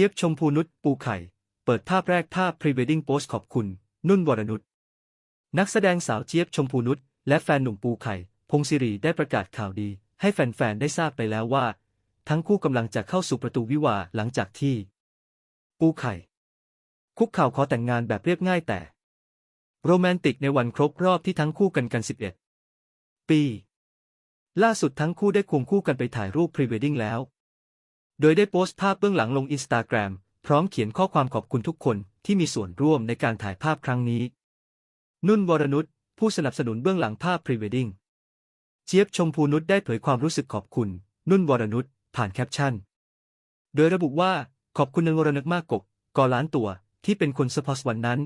จี๊ยบชมพูนุชปูไข่ เปิดภาพแรกภาพพรีเวดดิ้งโพสขอบคุณ นุ่นวรนุชนักแสดงสาวเจี๊ยบชมพูนุชและแฟนหนุ่มปูไข่ พงศิริได้ประกาศข่าวดี ให้แฟนๆได้ทราบไปแล้วว่า ทั้งคู่กำลังจะเข้าสู่ประตูวิวาหลังจากที่ ปูไข่ คุกเข่าขอแต่งงานแบบเรียบง่ายแต่ โรแมนติกในวันครบรอบที่ทั้งคู่กันกัน 11 ปี ล่าสุดทั้งคู่ได้ควงคู่กันไปถ่ายรูปพรีเวดดิ้งแล้ว โดยได้โพสต์ภาพเบื้องหลังลงอินสตาแกรมพร้อมเขียนข้อความขอบคุณทุกคนที่มีส่วนร่วมในการถ่ายภาพครั้งนี้ นุ่นวรนุชผู้สนับสนุนเบื้องหลังภาพพรีเวดดิ้งเจี๊ยบชมพูนุชได้เผยความรู้สึกขอบคุณ นุ่นวรนุชผ่านแคปชั่น โดยระบุว่าขอบคุณนุ่นวรนุชมากกกกอล้านตัวที่เป็นคนสปอสวันนั้น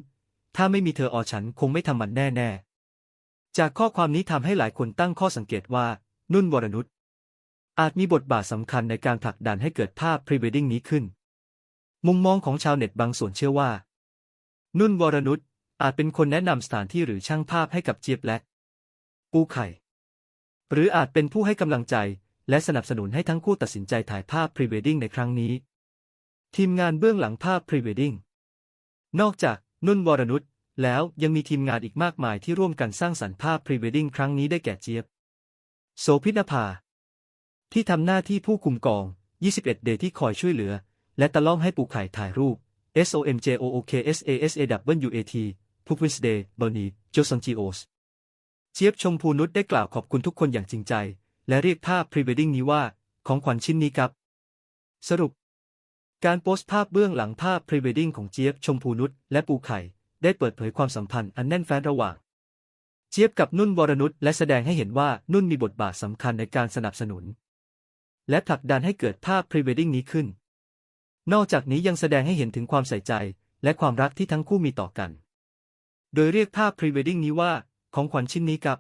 ถ้าไม่มีเธออฉันคงไม่ทำมันแน่ๆจากข้อความนี้ทำให้หลายคนตั้งข้อสังเกตว่า นุ่นวรนุช อาจมีบทบาทสำคัญในการผลักดันให้เกิดภาพพรีเวดดิ้งนี้ขึ้น มุมมองของชาวเน็ตบางส่วนเชื่อว่า นุ่นวรนุชอาจเป็นคนแนะนำสถานที่หรือช่างภาพให้กับเจี๊ยบและ ปูไข่ หรืออาจเป็นผู้ให้กำลังใจ และสนับสนุนให้ทั้งคู่ตัดสินใจถ่ายภาพพรีเวดดิ้งในครั้งนี้ ทีมงานเบื้องหลังภาพพรีเวดดิ้งนอกจากนุ่นวรนุชแล้วยังมีทีมงานอีกมากมายที่ร่วมกันสร้างสรรค์ภาพพรีเวดดิ้งครั้งนี้ได้แก่เจี๊ยบ โสพินภา ที่ทำหน้าที่ผู้คุมกอง 21 เดย์ที่คอยช่วยเหลือ และตะล่อมให้ปูไข่ถ่ายรูป SOMJOOKSASAWAT ทุกวิสเดย์บอนีโจซังจีโอสเจี๊ยบชมพูนุชได้กล่าวขอบคุณทุกคนอย่างจริงใจ และเรียกภาพพรีเวดดิ้งนี้ว่าของขวัญชิ้นนี้ครับ สรุป การโพสต์ภาพเบื้องหลังภาพพรีเวดดิ้งของเจี๊ยบชมพูนุชและปูไข่ ได้เปิดเผยความสัมพันธ์อันแน่นแฟ้นระหว่างเจี๊ยบกับนุ่นวรนุชและแสดงให้เห็นว่านุ่นมีบทบาทสำคัญในการสนับสนุน และผลักดันให้เกิดภาพพรีเวดดิ้งนี้ขึ้น นอกจากนี้ยังแสดงให้เห็นถึงความใส่ใจ และความรักที่ทั้งคู่มีต่อกัน โดยเรียกภาพพรีเวดดิ้งนี้ว่า ของขวัญชิ้นนี้กับ